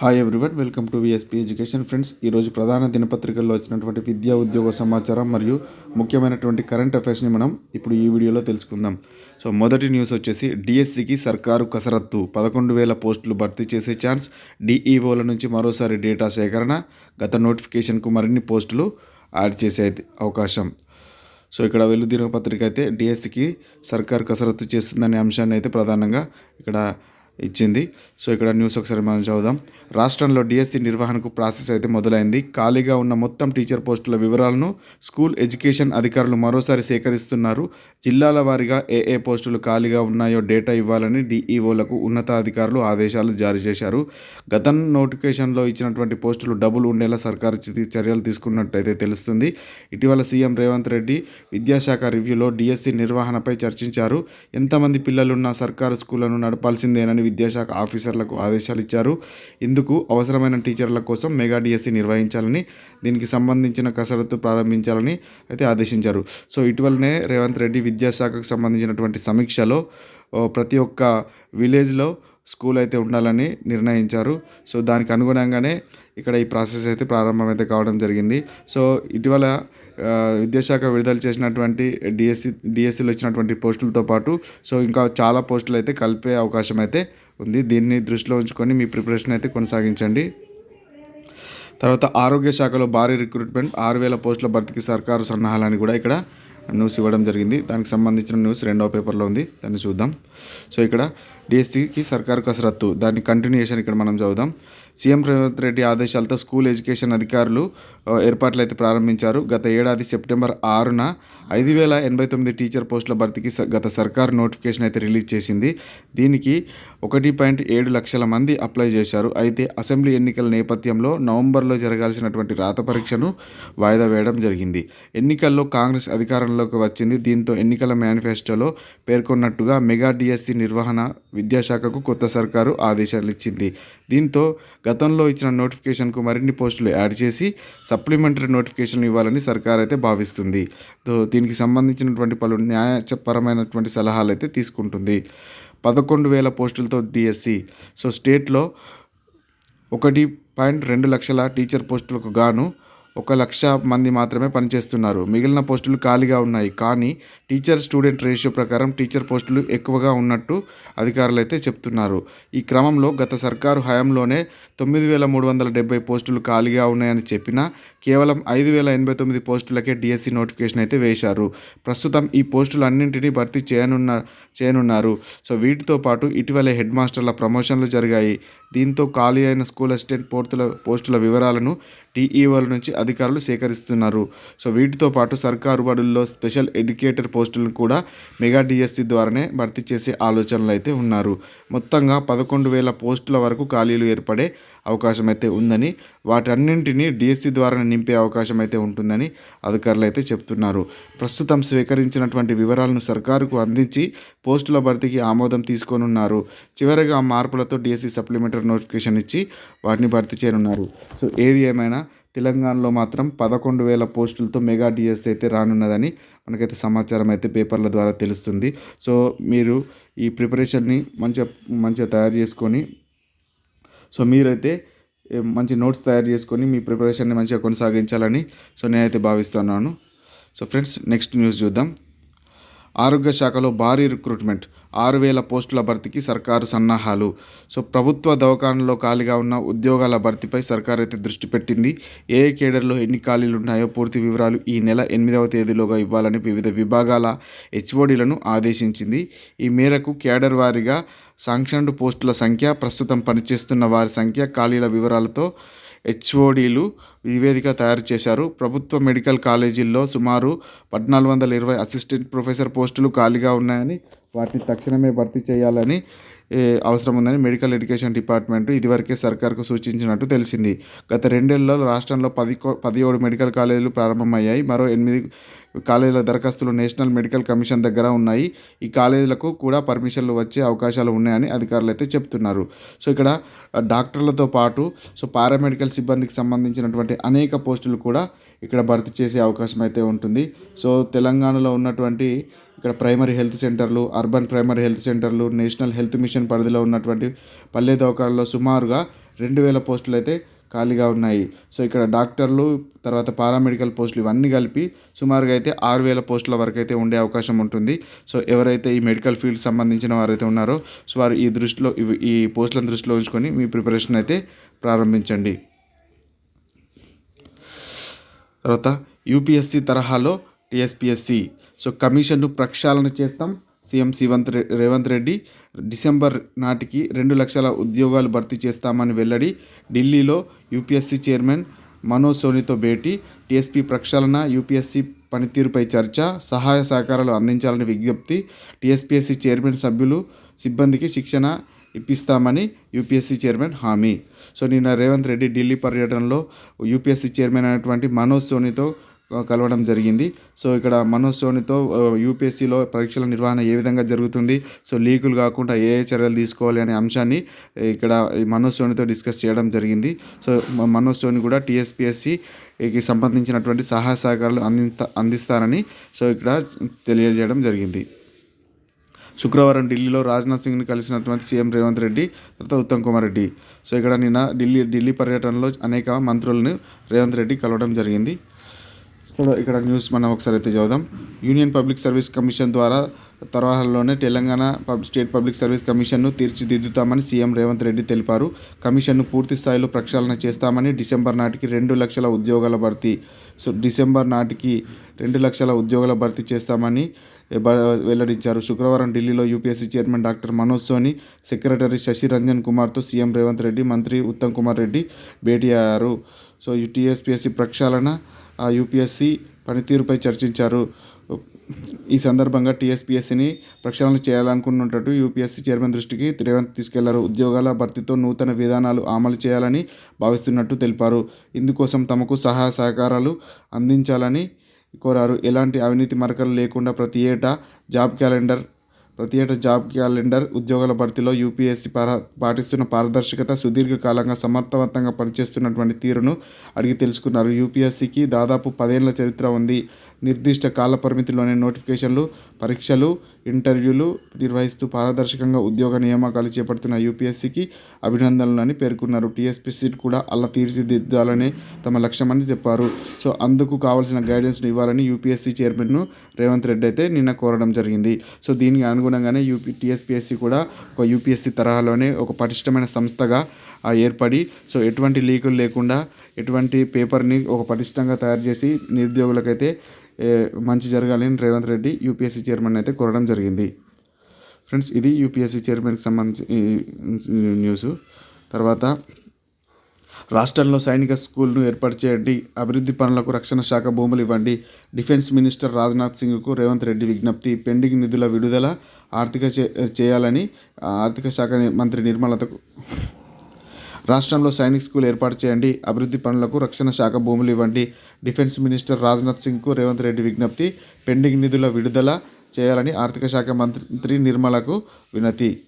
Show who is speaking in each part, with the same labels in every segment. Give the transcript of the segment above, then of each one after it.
Speaker 1: Hi everyone welcome to VSP education friends ఈరోజు ప్రధాన దినపత్రికల్లో వచ్చినటువంటి విద్యా ఉద్యోగ సమాచారం మరియు ముఖ్యమైనటువంటి కరెంట్ అఫైర్స్ని మనం ఇప్పుడు ఈ వీడియోలో తెలుసుకుందాం. సో మొదటి న్యూస్ వచ్చేసి డిఎస్సికి సర్కారు కసరత్తు. పదకొండు వేల పోస్టులు భర్తీ చేసే ఛాన్స్ డిఈఓల నుంచి మరోసారి డేటా సేకరణ గత నోటిఫికేషన్కు మరిన్ని పోస్టులు యాడ్ చేసే అవకాశం. సో ఇక్కడ వెలుదిన పత్రిక అయితే డిఎస్సికి సర్కార్ కసరత్తు చేస్తుందనే అంశాన్ని అయితే ప్రధానంగా ఇక్కడ ఇచ్చింది. సో ఇక్కడ న్యూస్ ఒకసారి మనం చదువుదాం. రాష్ట్రంలో డిఎస్సి నిర్వహణకు ప్రాసెస్ అయితే మొదలైంది. ఖాళీగా ఉన్న మొత్తం టీచర్ పోస్టుల వివరాలను స్కూల్ ఎడ్యుకేషన్ అధికారులు మరోసారి సేకరిస్తున్నారు. జిల్లాల వారీగా ఏ ఏ పోస్టులు ఖాళీగా ఉన్నాయో డేటా ఇవ్వాలని డిఈఓలకు ఉన్నతాధికారులు ఆదేశాలు జారీ చేశారు. గత నోటిఫికేషన్లో ఇచ్చినటువంటి పోస్టులు డబుల్ ఉండేలా సర్కారు చర్యలు తీసుకున్నట్టయితే తెలుస్తుంది. ఇటీవల సీఎం రేవంత్ రెడ్డి విద్యాశాఖ రివ్యూలో డిఎస్సి నిర్వహణపై చర్చించారు. ఎంతమంది పిల్లలున్నా సర్కారు స్కూళ్ళను నడపాల్సిందేనని విద్యాశాఖ ఆఫీసర్లకు ఆదేశాలు ఇచ్చారు. ఇందుకు అవసరమైన టీచర్ల కోసం మెగా డిఎస్సి నిర్వహించాలని దీనికి సంబంధించిన కసరత్తు ప్రారంభించాలని అయితే ఆదేశించారు. సో ఇటీవలనే రేవంత్ రెడ్డి విద్యాశాఖకు సంబంధించినటువంటి సమీక్షలో ప్రతి ఒక్క విలేజ్లో స్కూల్ అయితే ఉండాలని నిర్ణయించారు. సో దానికి అనుగుణంగానే ఇక్కడ ఈ ప్రాసెస్ అయితే ప్రారంభమైతే కావడం జరిగింది. సో ఇటీవల విద్యాశాఖ విడుదల చేసినటువంటి డిఎస్సి డిఎస్సిలో ఇచ్చినటువంటి పోస్టులతో పాటు సో ఇంకా చాలా పోస్టులు అయితే కలిపే అవకాశం అయితే ఉంది. దీన్ని దృష్టిలో ఉంచుకొని మీ ప్రిపరేషన్ అయితే కొనసాగించండి. తర్వాత ఆరోగ్య శాఖలో భారీ రిక్రూట్మెంట్ ఆరు వేల పోస్టుల భర్తీకి సర్కారు సన్నాహాలని కూడా ఇక్కడ న్యూస్ ఇవ్వడం జరిగింది. దానికి సంబంధించిన న్యూస్ రెండవ పేపర్లో ఉంది. దాన్ని చూద్దాం. సో ఇక్కడ డిఎస్సికి సర్కారు కసరత్తు దాని కంటిన్యూషన్ ఇక్కడ మనం చదువుదాం. సీఎం రేవంత్ రెడ్డి ఆదేశాలతో స్కూల్ ఎడ్యుకేషన్ అధికారులు ఏర్పాట్లు అయితే ప్రారంభించారు. గత ఏడాది సెప్టెంబర్ ఆరున ఐదు వేల ఎనభై తొమ్మిది టీచర్ పోస్టుల భర్తీకి గత సర్కారు నోటిఫికేషన్ అయితే రిలీజ్ చేసింది. దీనికి ఒకటి పాయింట్ ఏడు లక్షల మంది అప్లై చేశారు. అయితే అసెంబ్లీ ఎన్నికల నేపథ్యంలో నవంబర్లో జరగాల్సినటువంటి రాత పరీక్షను వాయిదా వేయడం జరిగింది. ఎన్నికల్లో కాంగ్రెస్ అధికారంలోకి వచ్చింది. దీంతో ఎన్నికల మేనిఫెస్టోలో పేర్కొన్నట్టుగా మెగా డిఎస్సి నిర్వహణ విద్యాశాఖకు కొత్త సర్కారు ఆదేశాలు ఇచ్చింది. దీంతో గతంలో ఇచ్చిన నోటిఫికేషన్కు మరిన్ని పోస్టులు యాడ్ చేసి సప్లిమెంటరీ నోటిఫికేషన్ ఇవ్వాలని సర్కార్ అయితే భావిస్తుంది. దీనికి సంబంధించినటువంటి పలు న్యాయపరమైనటువంటి సలహాలు అయితే తీసుకుంటుంది. పదకొండు వేల పోస్టులతో డిఎస్సి. సో స్టేట్లో ఒకటి పాయింట్ రెండు లక్షల టీచర్ పోస్టులకు గాను ఒక లక్ష మంది మాత్రమే పనిచేస్తున్నారు. మిగిలిన పోస్టులు ఖాళీగా ఉన్నాయి. కానీ టీచర్ స్టూడెంట్ రేషియో ప్రకారం టీచర్ పోస్టులు ఎక్కువగా ఉన్నట్టు అధికారులు అయితే చెప్తున్నారు. ఈ క్రమంలో గత సర్కారు హయాంలోనే తొమ్మిది వేల మూడు వందల డెబ్బై పోస్టులు ఖాళీగా ఉన్నాయని చెప్పినా కేవలం ఐదు వేల ఎనభై తొమ్మిది పోస్టులకే డిఎస్సి నోటిఫికేషన్ అయితే వేశారు. ప్రస్తుతం ఈ పోస్టులు అన్నింటినీ భర్తీ చేయనున్న చేయనున్నారు. సో వీటితో పాటు ఇటీవలే హెడ్ మాస్టర్ల ప్రమోషన్లు జరిగాయి. దీంతో ఖాళీ అయిన స్కూల్ అసిస్టెంట్ పోర్టుల పోస్టుల వివరాలను డిఈఓల నుంచి అధికారులు సేకరిస్తున్నారు. సో వీటితో పాటు సర్కారు బడుల్లో స్పెషల్ ఎడ్యుకేటర్ పోస్టులను కూడా మెగా డిఎస్సి ద్వారానే భర్తీ చేసే ఆలోచనలు అయితే ఉన్నారు. మొత్తంగా పదకొండు వేల పోస్టుల వరకు ఖాళీలు ఏర్పడే అవకాశం అయితే ఉందని వాటన్నింటినీ డిఎస్సి ద్వారా నింపే అవకాశం అయితే ఉంటుందని అధికారులు అయితే చెప్తున్నారు. ప్రస్తుతం స్వీకరించినటువంటి వివరాలను సర్కారుకు అందించి పోస్టుల భర్తీకి ఆమోదం తీసుకోనున్నారు. చివరిగా మార్పులతో డిఎస్సి సప్లిమెంటరీ నోటిఫికేషన్ ఇచ్చి వాటిని భర్తీ చేయనున్నారు. సో ఏది ఏమైనా తెలంగాణలో మాత్రం పదకొండు వేల పోస్టులతో మెగా డిఎస్సి అయితే రానున్నదని మనకైతే సమాచారం అయితే పేపర్ల ద్వారా తెలుస్తుంది. సో మీరు ఈ ప్రిపరేషన్ని మంచిగా మంచిగా తయారు చేసుకొని సో మీరైతే మంచి నోట్స్ తయారు చేసుకొని మీ ప్రిపరేషన్ని మంచిగా కొనసాగించాలని సో నేనైతే భావిస్తున్నాను. సో ఫ్రెండ్స్ నెక్స్ట్ న్యూస్ చూద్దాం. ఆరోగ్య శాఖలో భారీ రిక్రూట్మెంట్. ఆరు వేల పోస్టుల భర్తీకి సర్కారు సన్నాహాలు. సో ప్రభుత్వ దవాఖానలో ఖాళీగా ఉన్న ఉద్యోగాల భర్తీపై సర్కారు అయితే దృష్టి పెట్టింది. ఏ ఏ కేడర్లో ఎన్ని ఖాళీలు ఉన్నాయో పూర్తి వివరాలు ఈ నెల ఎనిమిదవ తేదీలోగా ఇవ్వాలని వివిధ విభాగాల హెచ్ఓడీలను ఆదేశించింది. ఈ మేరకు కేడర్ వారీగా సాంక్షన్డ్ పోస్టుల సంఖ్య ప్రస్తుతం పనిచేస్తున్న వారి సంఖ్య ఖాళీల వివరాలతో హెచ్ఓడీలు నివేదిక తయారు చేశారు. ప్రభుత్వ మెడికల్ కాలేజీల్లో సుమారు పద్నాలుగు వందల ఇరవై అసిస్టెంట్ ప్రొఫెసర్ పోస్టులు ఖాళీగా ఉన్నాయని వాటిని తక్షణమే భర్తీ చేయాలని అవసరం ఉందని మెడికల్ ఎడ్యుకేషన్ డిపార్ట్మెంట్ ఇదివరకే సర్కార్కు సూచించినట్టు తెలిసింది. గత రెండేళ్ళలో రాష్ట్రంలో పది పదిహేడు మెడికల్ కాలేజీలు ప్రారంభమయ్యాయి. మరో ఎనిమిది కాలేజీల దరఖాస్తులు నేషనల్ మెడికల్ కమిషన్ దగ్గర ఉన్నాయి. ఈ కాలేజీలకు కూడా పర్మిషన్లు వచ్చే అవకాశాలు ఉన్నాయని అధికారులు అయితే చెప్తున్నారు. సో ఇక్కడ డాక్టర్లతో పాటు సో పారామెడికల్ సిబ్బందికి సంబంధించినటువంటి అనేక పోస్టులు కూడా ఇక్కడ భర్తీ చేసే అవకాశం అయితే ఉంటుంది. సో తెలంగాణలో ఉన్నటువంటి ఇక్కడ ప్రైమరీ హెల్త్ సెంటర్లు అర్బన్ ప్రైమరీ హెల్త్ సెంటర్లు నేషనల్ హెల్త్ మిషన్ పరిధిలో ఉన్నటువంటి పల్లె దవాఖానలో సుమారుగా రెండు వేల పోస్టులు అయితే ఖాళీగా ఉన్నాయి. సో ఇక్కడ డాక్టర్లు తర్వాత పారామెడికల్ పోస్టులు ఇవన్నీ కలిపి సుమారుగా అయితే ఆరు వేల పోస్టుల వరకు అయితే ఉండే అవకాశం ఉంటుంది. సో ఎవరైతే ఈ మెడికల్ ఫీల్డ్ సంబంధించిన వారైతే ఉన్నారో సో వారు ఈ దృష్టిలో ఈ పోస్టులను దృష్టిలో ఉంచుకొని మీ ప్రిపరేషన్ అయితే ప్రారంభించండి. తర్వాత యూపీఎస్సీ తరహాలో టీఎస్పీఎస్సీ. సో కమిషన్ను ప్రక్షాళన చేస్తాం. సీఎం శివంత్ రేవంత్ రెడ్డి డిసెంబర్ నాటికి రెండు లక్షల ఉద్యోగాలు భర్తీ చేస్తామని వెల్లడి. ఢిల్లీలో యూపీఎస్సీ చైర్మన్ మనోజ్ సోనితో భేటీ. టీఎస్పీ ప్రక్షాళన యూపీఎస్సీ పనితీరుపై చర్చ సహాయ సహకారాలు అందించాలని విజ్ఞప్తి. టీఎస్పీఎస్సీ చైర్మన్ సభ్యులు సిబ్బందికి శిక్షణ ఇప్పిస్తామని యూపీఎస్సీ చైర్మన్ హామీ. సో నిన్న రేవంత్ రెడ్డి ఢిల్లీ పర్యటనలో యూపీఎస్సీ చైర్మన్ అయినటువంటి మనోజ్ సోనితో కలవడం జరిగింది. సో ఇక్కడ మనోజ్ సోనితో యూపీఎస్సీలో పరీక్షల నిర్వహణ ఏ విధంగా జరుగుతుంది సో లీకులు కాకుండా ఏ ఏ చర్యలు తీసుకోవాలి అనే అంశాన్ని ఇక్కడ ఈ మనోజ్ సోనితో డిస్కస్ చేయడం జరిగింది. సో మనోజ్ సోని కూడా టీఎస్పీఎస్సీకి సంబంధించినటువంటి సహాయ సహకారాలు అంది అందిస్తారని సో ఇక్కడ తెలియజేయడం జరిగింది. శుక్రవారం ఢిల్లీలో రాజ్నాథ్ సింగ్ని కలిసినటువంటి సీఎం రేవంత్ రెడ్డి తర్వాత ఉత్తమ్ కుమార్ రెడ్డి. సో ఇక్కడ నిన్న ఢిల్లీ ఢిల్లీ పర్యటనలో అనేక మంత్రులను రేవంత్ రెడ్డి కలవడం జరిగింది. సో ఇక్కడ న్యూస్ మనం ఒకసారి అయితే చదువుదాం. యూనియన్ పబ్లిక్ సర్వీస్ కమిషన్ ద్వారా తరహాలోనే Telangana pub state public service కమిషన్ను తీర్చిదిద్దుతామని సీఎం రేవంత్ రెడ్డి తెలిపారు. కమిషన్ను పూర్తి స్థాయిలో ప్రక్షాళన చేస్తామని డిసెంబర్ నాటికి రెండు లక్షల ఉద్యోగాల భర్తీ సో డిసెంబర్ నాటికి రెండు లక్షల ఉద్యోగాల భర్తీ చేస్తామని వెల్లడించారు. శుక్రవారం ఢిల్లీలో UPSC chairman doctor Manoj Soni secretary Shashi Ranjan కుమార్తో సీఎం రేవంత్ రెడ్డి మంత్రి ఉత్తమ్ కుమార్ రెడ్డి భేటీ అయ్యారు సో ఈ టీఎస్పీఎస్సీ ప్రక్షాళన ఆ యూపీఎస్సీ పనితీరుపై చర్చించారు. ఈ సందర్భంగా టీఎస్పీఎస్సీని ప్రక్షాళన చేయాలనుకున్నట్టు యూపీఎస్సీ చైర్మన్ దృష్టికి రేవంత్ తీసుకెళ్ళారు. ఉద్యోగాల భర్తీతో నూతన విధానాలు అమలు చేయాలని భావిస్తున్నట్టు తెలిపారు. ఇందుకోసం తమకు సహాయ సహకారాలు అందించాలని కోరారు. ఎలాంటి అవినీతి మరకలు లేకుండా ప్రతి ఏటా జాబ్ క్యాలెండర్ ప్రతి ఏటా జాబ్ క్యాలెండర్ ఉద్యోగాల భర్తీలో యూపీఎస్సీ పారా పాటిస్తున్న పారదర్శకత సుదీర్ఘకాలంగా సమర్థవంతంగా పనిచేస్తున్నటువంటి తీరును అడిగి తెలుసుకున్నారు. యూపీఎస్సీకి దాదాపు పదేళ్ళ చరిత్ర ఉంది. నిర్దిష్ట కాల పరిమితిలోనే నోటిఫికేషన్లు పరీక్షలు ఇంటర్వ్యూలు నిర్వహిస్తూ పారదర్శకంగా ఉద్యోగ నియామకాలు చేపడుతున్న యూపీఎస్సీకి అభినందనలు అని పేర్కొన్నారు టీఎస్పీసీ కూడా అలా తీర్చిదిద్దాలనే తమ లక్ష్యమని చెప్పారు. సో అందుకు కావాల్సిన గైడెన్స్ను ఇవ్వాలని యూపీఎస్సీ చైర్మన్ను రేవంత్ రెడ్డి అయితే నిన్న కోరడం జరిగింది. సో దీనికి అనుగుణంగానే యూపీ టీఎస్పీఎస్సీ కూడా ఒక యూపీఎస్సీ తరహాలోనే ఒక పటిష్టమైన సంస్థగా ఏర్పడి సో ఎటువంటి లీకులు లేకుండా ఎటువంటి పేపర్ని ఒక పటిష్టంగా తయారు చేసి నిరుద్యోగులకైతే మంచి జరగాలని రేవంత్ రెడ్డి యూపీఎస్సీ చైర్మన్ అయితే కోరడం జరిగింది. ఫ్రెండ్స్ ఇది యూపీఎస్సీ చైర్మన్కి సంబంధించి న్యూస్. తర్వాత రాష్ట్రంలో సైనిక స్కూల్ను ఏర్పాటు చేయండి అభివృద్ధి పనులకు రక్షణ శాఖ భూములు ఇవ్వండి డిఫెన్స్ మినిస్టర్ రాజ్నాథ్ సింగ్కు రేవంత్ రెడ్డి విజ్ఞప్తి పెండింగ్ నిధుల విడుదల ఆర్థిక చే- చేయాలని ఆర్థిక శాఖ మంత్రి నిర్మలతకు రాష్ట్రంలో సైనిక్ స్కూల్ ఏర్పాటు చేయండి. అభివృద్ధి పనులకు రక్షణ శాఖ భూములు ఇవ్వండి. డిఫెన్స్ మినిస్టర్ రాజ్నాథ్ సింగ్కు రేవంత్ రెడ్డి విజ్ఞప్తి. పెండింగ్ నిధుల విడుదల చేయాలని ఆర్థిక శాఖ మంత్రి నిర్మలకు వినతి.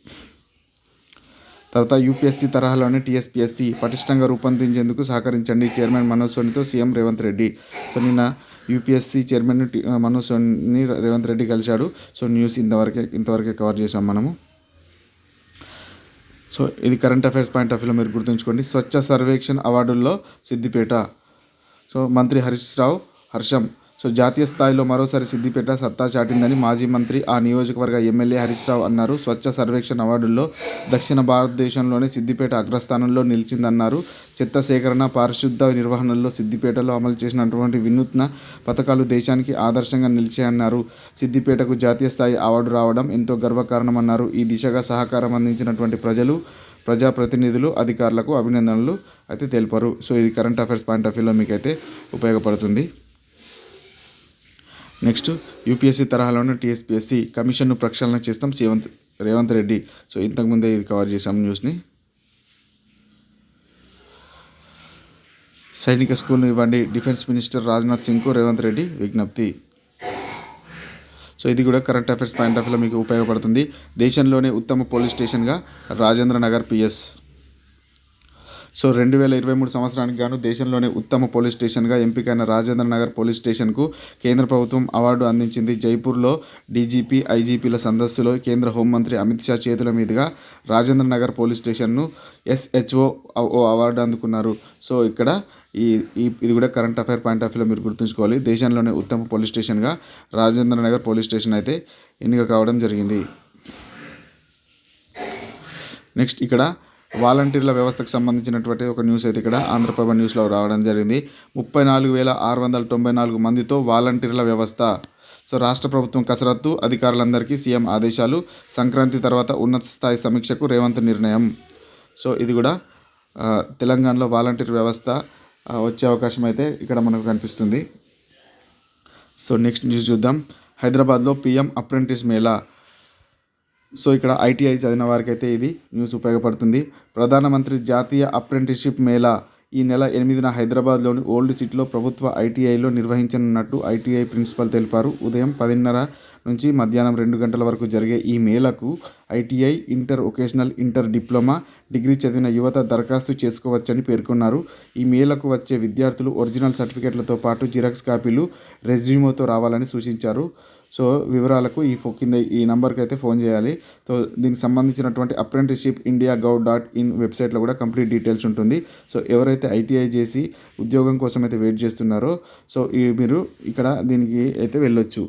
Speaker 1: తర్వాత యూపీఎస్సీ తరహాలోనే టీఎస్పీఎస్సీ పటిష్టంగా రూపొందించేందుకు సహకరించండి. చైర్మన్ మనోజ్ సోనితో సీఎం రేవంత్ రెడ్డి. సో నిన్న యూపీఎస్సీ చైర్మన్ మనోజ్ సోని రేవంత్ రెడ్డి కలిశాడు. సో న్యూస్ ఇంతవరకే ఇంతవరకే కవర్ చేసాం మనము. సో ఇది కరెంట్ అఫైర్స్ పాయింట్ ఆఫ్ వ్యూలో మీరు గుర్తుంచుకోండి. స్వచ్ఛ సర్వేక్షణ్ అవార్డుల్లో సిద్దిపేట. సో మంత్రి హరీష్ రావు హర్షం. సో జాతీయ స్థాయిలో మరోసారి సిద్దిపేట సత్తా చాటిందని మాజీ మంత్రి ఆ నియోజకవర్గ ఎమ్మెల్యే హరీష్ రావు అన్నారు. స్వచ్ఛ సర్వేక్షణ అవార్డుల్లో దక్షిణ భారతదేశంలోనే సిద్దిపేట అగ్రస్థానంలో నిలిచిందన్నారు. చెత్త సేకరణ పారిశుద్ధ నిర్వహణలో సిద్దిపేటలో అమలు చేసినటువంటి వినూత్న పథకాలు దేశానికి ఆదర్శంగా నిలిచాయన్నారు. సిద్దిపేటకు జాతీయ స్థాయి అవార్డు రావడం ఎంతో గర్వకారణమన్నారు. ఈ దిశగా సహకారం అందించినటువంటి ప్రజలు ప్రజాప్రతినిధులు అధికారులకు అభినందనలు అయితే తెలిపారు. సో ఇది కరెంట్ అఫైర్స్ పాయింట్ ఆఫ్ వ్యూలో మీకైతే ఉపయోగపడుతుంది. నెక్స్ట్ యూపీఎస్సీ తరహాలోనే టీఎస్పీఎస్సీ కమిషన్ను ప్రక్షాళన చేస్తాం సేవంత్ రేవంత్ రెడ్డి. సో ఇంతకుముందే ఇది కవర్ చేసాం న్యూస్ని. సైనిక స్కూల్ను ఇవ్వండి. డిఫెన్స్ మినిస్టర్ రాజ్నాథ్ సింగ్కు రేవంత్ రెడ్డి విజ్ఞప్తి. సో ఇది కూడా కరెంట్ అఫైర్స్ పాయింట్ ఆఫ్ వ్యూలో మీకు ఉపయోగపడుతుంది. దేశంలోనే ఉత్తమ పోలీస్ స్టేషన్గా రాజేంద్ర నగర్ పిఎస్. సో రెండు వేల ఇరవై మూడు సంవత్సరానికి గాను దేశంలోనే ఉత్తమ పోలీస్ స్టేషన్గా ఎంపికైన రాజేంద్ర నగర్ పోలీస్ స్టేషన్కు కేంద్ర ప్రభుత్వం అవార్డు అందించింది. జైపూర్లో డీజీపీ ఐజీపీల సందస్సులో కేంద్ర హోంమంత్రి అమిత్ షా చేతుల మీదుగా రాజేంద్ర నగర్ పోలీస్ స్టేషన్ను ఎస్హెచ్ఓ అవార్డు అందుకున్నారు. సో ఇక్కడ ఈ ఈ ఇది కూడా కరెంట్ అఫైర్ పాయింట్ ఆఫ్ వ్యూలో మీరు గుర్తుంచుకోవాలి. దేశంలోనే ఉత్తమ పోలీస్ స్టేషన్గా రాజేంద్ర నగర్ పోలీస్ స్టేషన్ అయితే ఎన్నిక కావడం జరిగింది. నెక్స్ట్ ఇక్కడ వాలంటీర్ల వ్యవస్థకు సంబంధించినటువంటి ఒక న్యూస్ అయితే ఇక్కడ ఆంధ్రప్రభ న్యూస్లో రావడం జరిగింది. ముప్పై నాలుగు వేల ఆరు వందల తొంభై నాలుగు మందితో వాలంటీర్ల వ్యవస్థ. సో రాష్ట్ర ప్రభుత్వం కసరత్తు అధికారులందరికీ సీఎం ఆదేశాలు సంక్రాంతి తర్వాత ఉన్నత స్థాయి సమీక్షకు రేవంత్ నిర్ణయం. సో ఇది కూడా తెలంగాణలో వాలంటీర్ వ్యవస్థ వచ్చే అవకాశం అయితే ఇక్కడ మనకు కనిపిస్తుంది. సో నెక్స్ట్ న్యూస్ చూద్దాం. హైదరాబాద్లో పీఎం అప్రెంటిస్ మేళా. సో ఇక్కడ ఐటీఐ చదివిన వారికైతే ఇది న్యూస్ ఉపయోగపడుతుంది. ప్రధానమంత్రి జాతీయ అప్రెంటిస్షిప్ మేళా ఈ నెల ఎనిమిదిన హైదరాబాద్లోని ఓల్డ్ సిటీలో ప్రభుత్వ ఐటీఐలో నిర్వహించనున్నట్టు ఐటీఐ ప్రిన్సిపల్ తెలిపారు. ఉదయం పదిన్నర నుంచి మధ్యాహ్నం రెండు గంటల వరకు జరిగే ఈ మేళకు ITI inter vocational inter diploma degree చదివిన యువత దరఖాస్తు చేసుకోవచ్చని పేర్కొన్నారు. ఈ మేళకు వచ్చే విద్యార్థులు ఒరిజినల్ సర్టిఫికేట్లతో పాటు జిరాక్స్ కాపీలు రెజ్యూమోతో రావాలని సూచించారు. సో వివరాలకు ఈ ఫో కింద ఈ నంబర్కి అయితే ఫోన్ చేయాలి. సో దీనికి సంబంధించినటువంటి apprenticeship India gov dot in వెబ్సైట్లో కూడా కంప్లీట్ డీటెయిల్స్ ఉంటుంది. సో ఎవరైతే ఐటీఐ చేసి ఉద్యోగం కోసం అయితే వెయిట్ చేస్తున్నారో సో ఈ మీరు ఇక్కడ దీనికి అయితే వెళ్ళొచ్చు.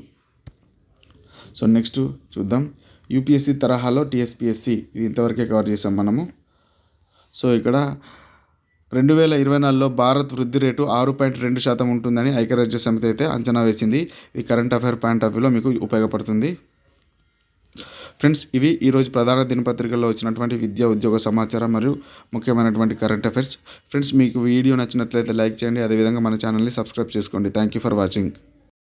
Speaker 1: సో నెక్స్ట్ చూద్దాం. యూపీఎస్సీ తరహాలో టీఎస్పీఎస్సీ ఇది ఇంతవరకే కవర్ చేసాం మనము. సో ఇక్కడ రెండు వేల ఇరవై నాలుగులో భారత్ వృద్ధి రేటు ఆరు పాయింట్ రెండు శాతం ఉంటుందని ఐక్యరాజ్య సమితి అయితే అంచనా వేసింది. ఈ కరెంట్ అఫైర్ పాయింట్ ఆఫ్ వ్యూలో మీకు ఉపయోగపడుతుంది. ఫ్రెండ్స్ ఇవి ఈరోజు ప్రధాన దినపత్రికల్లో వచ్చినటువంటి విద్యా ఉద్యోగ సమాచారం మరియు ముఖ్యమైనటువంటి కరెంట్ అఫైర్స్ ఫ్రెండ్స్ మీకు వీడియో నచ్చినట్లయితే లైక్ చేయండి. అదేవిధంగా మన ఛానల్ని సబ్స్క్రైబ్ చేసుకోండి. Thank you for watching